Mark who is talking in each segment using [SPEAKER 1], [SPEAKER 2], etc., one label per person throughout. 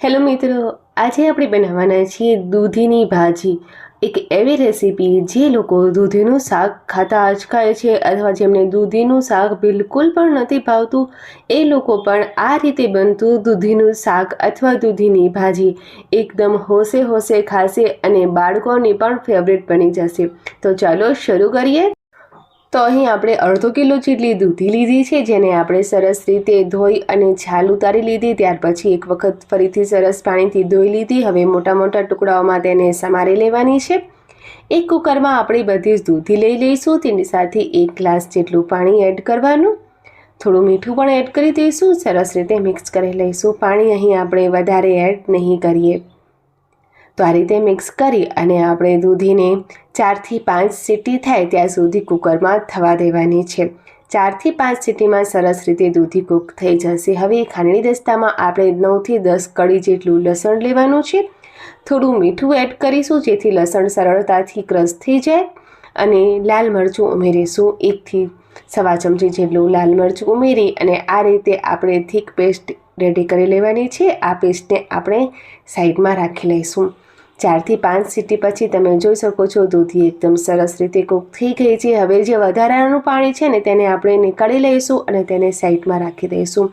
[SPEAKER 1] Hello મિત્રો, આજે આપણે બનાવવાના છીએ દૂધીની ભાજી. એક એવી રેસીપી જે લોકો દૂધીનું શાક ખાતા અચકાય છે અથવા જેમને દૂધીનું શાક બિલકુલ પણ નથી ભાવતું, એ લોકો પણ આ રીતે બનતું દૂધીનું શાક અથવા દૂધીની ભાજી એકદમ હોશે હોશે ખાશે અને બાળકોની પણ ફેવરેટ બની જશે. તો ચાલો શરૂ કરીએ. તો અહીં આપણે અડધો કિલો જેટલી દૂધી લીધી છે, જેને આપણે સરસ રીતે ધોઈ અને છાલ ઉતારી લીધી. ત્યાર પછી એક વખત ફરીથી સરસ પાણીથી ધોઈ લીધી. હવે મોટા મોટા ટુકડાઓમાં તેને સમારી લેવાની છે. એક કુકરમાં આપણે બધી જ દૂધી લઈ લઈશું. તેની સાથે એક ગ્લાસ જેટલું પાણી એડ કરવાનું. થોડું મીઠું પણ એડ કરી દઈશું. સરસ રીતે મિક્સ કરી લઈશું. પાણી અહીં આપણે વધારે એડ નહીં કરીએ. તો આ રીતે મિક્સ કરી અને આપણે દૂધીને ચારથી પાંચ સીટી થાય ત્યાં સુધી કુકરમાં થવા દેવાની છે. ચારથી પાંચ સીટીમાં સરસ રીતે દૂધી કૂક થઈ જશે. હવે ખાંડણી દસ્તામાં આપણે નવથી દસ કળી જેટલું લસણ લેવાનું છે. થોડું મીઠું એડ કરીશું જેથી લસણ સરળતાથી ક્રશ થઈ જાય અને લાલ મરચું ઉમેરીશું. એકથી સવા ચમચી જેટલું લાલ મરચું ઉમેરી અને આ રીતે આપણે થીક પેસ્ટ રેડી કરી લેવાની છે. આ પેસ્ટને આપણે સાઈડમાં રાખી લઈશું. ચારથી પાંચ સીટી પછી તમે જોઈ શકો છો દૂધી એકદમ સરસ રીતે કૂક થઈ ગઈ છે. હવે જે વધારાનું પાણી છે ને તેને આપણે નીકાળી લઈશું અને તેને સાઈડમાં રાખી દઈશું.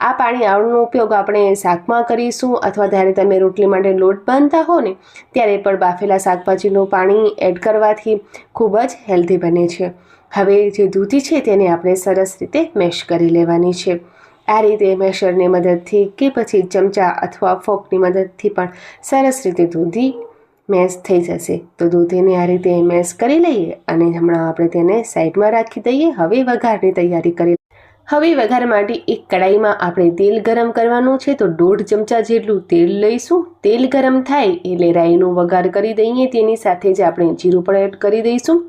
[SPEAKER 1] આ પાણી આવડનો ઉપયોગ આપણે શાકમાં કરીશું અથવા જ્યારે તમે રોટલી માટે લોટ બાંધતા હો ને, ત્યારે પણ બાફેલા શાકભાજીનું પાણી એડ કરવાથી ખૂબ જ હેલ્ધી બને છે. હવે જે દૂધી છે તેને આપણે સરસ રીતે મેશ કરી લેવાની છે. આ રીતે મેશરની મદદથી કે પછી ચમચા અથવા ફોકની મદદથી પણ સરસ રીતે દૂધી મેશ થઈ જશે. તો દૂધીને આ રીતે મેશ કરી લઈએ અને હમણાં આપણે તેને સાઈડમાં રાખી દઈએ. હવે વઘારની તૈયારી કરી હવે વઘાર માટે એક કડાઈમાં આપણે તેલ ગરમ કરવાનું છે. તો દોઢ ચમચા જેટલું તેલ લઈશું. તેલ ગરમ થાય એટલે રાઈનું વઘાર કરી દઈએ. તેની સાથે જ આપણે જીરું પણ એડ કરી દઈશું.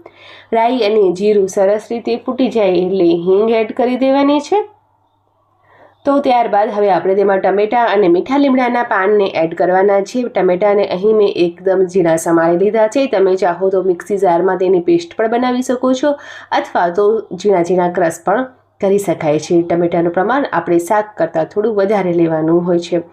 [SPEAKER 1] રાઈ અને જીરું સરસ રીતે ફૂટી જાય એટલે હિંગ એડ કરી દેવાની છે. તો ત્યારબાદ હવે આપણે તેમાં ટમેટાં અને મીઠા લીમડાના પાનને એડ કરવાના છે. ટમેટાને અહીં મેં એકદમ ઝીણા સમારી લીધા છે. તમે ચાહો તો મિક્સી જારમાં તેની પેસ્ટ પણ બનાવી શકો છો અથવા તો ઝીણા ઝીણા ક્રશ પણ કરી શકાય છે. ટમેટાનું પ્રમાણ આપણે શાક કરતાં થોડું વધારે લેવાનું હોય છે.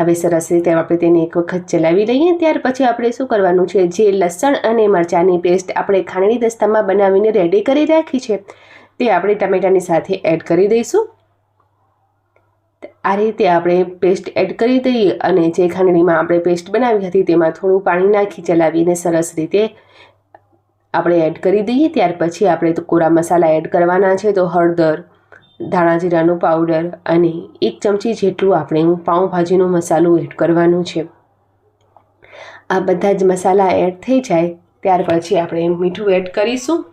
[SPEAKER 1] હવે સરસ રીતે આપણે તેને એક વખત ચલાવી લઈએ. ત્યાર પછી આપણે શું કરવાનું છે? જે લસણ અને મરચાંની પેસ્ટ આપણે ખાંડણી દસ્તામાં બનાવીને રેડી કરી રાખી છે તે આપણે ટમેટાની સાથે એડ કરી દઈશું. આ રીતે આપણે પેસ્ટ એડ કરી દઈએ અને જે ખાંડણીમાં આપણે પેસ્ટ બનાવી હતી તેમાં થોડું પાણી નાખી ચલાવીને સરસ રીતે આપણે એડ કરી દઈએ. ત્યાર પછી આપણે તો કોરા મસાલા એડ કરવાના છે, તો હળદર, ધાણા જીરાનું પાવડર અને એક ચમચી જેટલું આપણે પાઉંભાજીનો મસાલો એડ કરવાનું છે. આ બધા જ મસાલા એડ થઈ જાય. ત્યાર પછી આપણે મીઠું એડ કરીશું.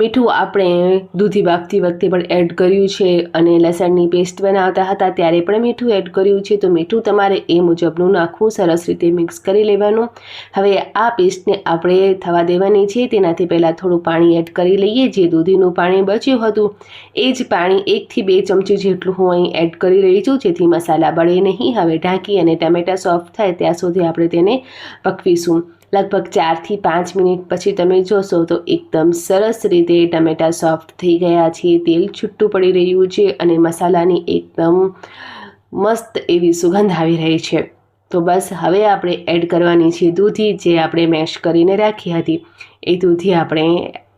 [SPEAKER 1] મીઠું આપણે દૂધી બાફતી વખતે પણ એડ કર્યું છે અને લસણની પેસ્ટ બનાવતા હતા ત્યારે પણ મીઠું એડ કર્યું છે. તો મીઠું તમારે એ મુજબનું નાખવું, સરસ રીતે મિક્સ કરી લેવાનું. હવે આ પેસ્ટને આપણે થવા દેવાની છે. તેનાથી પહેલાં થોડું પાણી એડ કરી લઈએ. જે દૂધીનું પાણી બચ્યું હતું, એ જ પાણી એકથી બે ચમચી જેટલું હું અહીં એડ કરી રહી છું. જેથી મસાલા બળે નહીં. હવે ઢાંકી અને ટમેટા સોફ્ટ થાય ત્યાં સુધી આપણે તેને પકવીશું. લગભગ ચારથી પાંચ મિનિટ પછી તમે જોશો તો એકદમ સરસ રીતે ટમેટા સોફ્ટ થઈ ગયા છે. તેલ છૂટું પડી રહ્યું છે અને મસાલાની એકદમ મસ્ત એવી સુગંધ આવી રહી છે. તો બસ હવે આપણે એડ કરવાની છે દૂધી જે આપણે મેશ કરીને રાખી હતી. એ દૂધી આપણે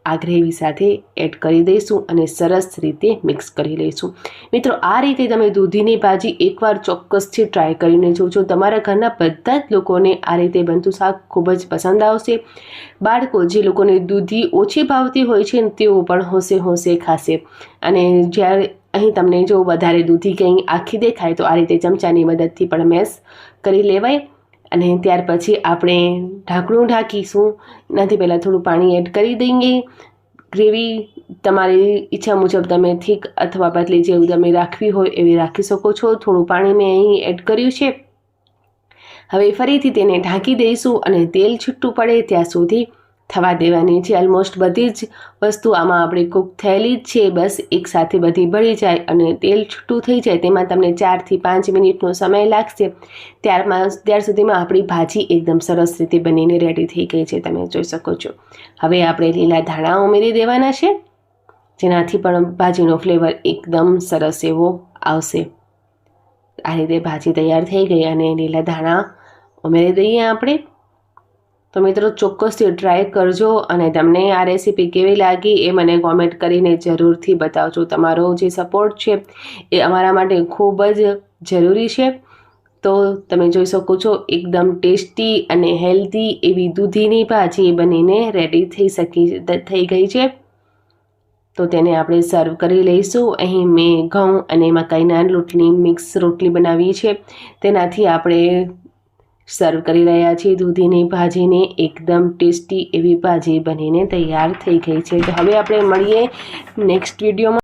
[SPEAKER 1] આ ગ્રેવી સાથે એડ કરી દઈશું અને સરસ રીતે મિક્સ કરી લઈશું. મિત્રો, આ રીતે તમે દૂધીની ભાજી એકવાર ચોક્કસથી ટ્રાય કરીને જોજો. તમારા ઘરના બધા જ લોકોને આ રીતે બનતું શાક ખૂબ જ પસંદ આવશે. બાળકો, જે લોકોને દૂધી ઓછી ભાવતી હોય છે તેઓ પણ હોશે હોશે ખાશે. અને જ્યારે અહીં તમને જો વધારે દૂધી કંઈ આખી દેખાય તો આ રીતે ચમચાની મદદથી પણ મેશ કરી લેવાય. અને ત્યાર પછી આપણે ઢાંકણું ઢાંકીશું. એનાથી પહેલાં થોડું પાણી એડ કરી દઈએ. ગ્રેવી તમારી ઈચ્છા મુજબ તમે થીક અથવા પતલી જેવું તમે રાખવી હોય એવી રાખી શકો છો. થોડું પાણી મેં અહીં એડ કર્યું છે. હવે ફરીથી તેને ઢાંકી દઈશું અને તેલ છૂટું પડે ત્યાં સુધી થવા દેવાની છે. ઓલમોસ્ટ બધી જ વસ્તુ આમાં આપણે કૂક થયેલી જ છે. બસ એકસાથે બધી ભળી જાય અને તેલ છૂટું થઈ જાય. તેમાં તમને ચારથી પાંચ મિનિટનો સમય લાગશે. ત્યારમાં, ત્યાર સુધીમાં આપણી ભાજી એકદમ સરસ રીતે બનીને રેડી થઈ ગઈ છે. તમે જોઈ શકો છો. હવે આપણે લીલા ધાણા ઉમેરી દેવાના છે. જેનાથી પણ ભાજીનો ફ્લેવર એકદમ સરસ એવો આવશે. આ રીતે ભાજી તૈયાર થઈ ગઈ અને લીલા ધાણા ઉમેરી દઈએ આપણે. તો મિત્રો ચોક્કસથી ટ્રાય કરજો અને તમને આ રેસીપી કેવી લાગી એ મને કોમેન્ટ કરીને જરૂરથી બતાવજો. તમારો જે સપોર્ટ છે એ અમારા માટે ખૂબ જ જરૂરી છે. તો તમે જોઈ શકો છો એકદમ ટેસ્ટી અને હેલ્ધી એવી દૂધીની ભાજી બનીને રેડી થઈ શકી થઈ ગઈ છે. તો તેને આપણે સર્વ કરી લઈશું. અહીં મેં ઘઉં અને મકાઈના લોટની મિક્સ રોટલી બનાવી છે. તેનાથી આપણે સર્વ કરી રહ્યા છીએ દૂધીની ભાજીને એકદમ ટેસ્ટી એવી ભાજી બનીને તૈયાર થઈ ગઈ છે. તો હવે આપણે મળીએ નેક્સ્ટ વિડીયોમાં.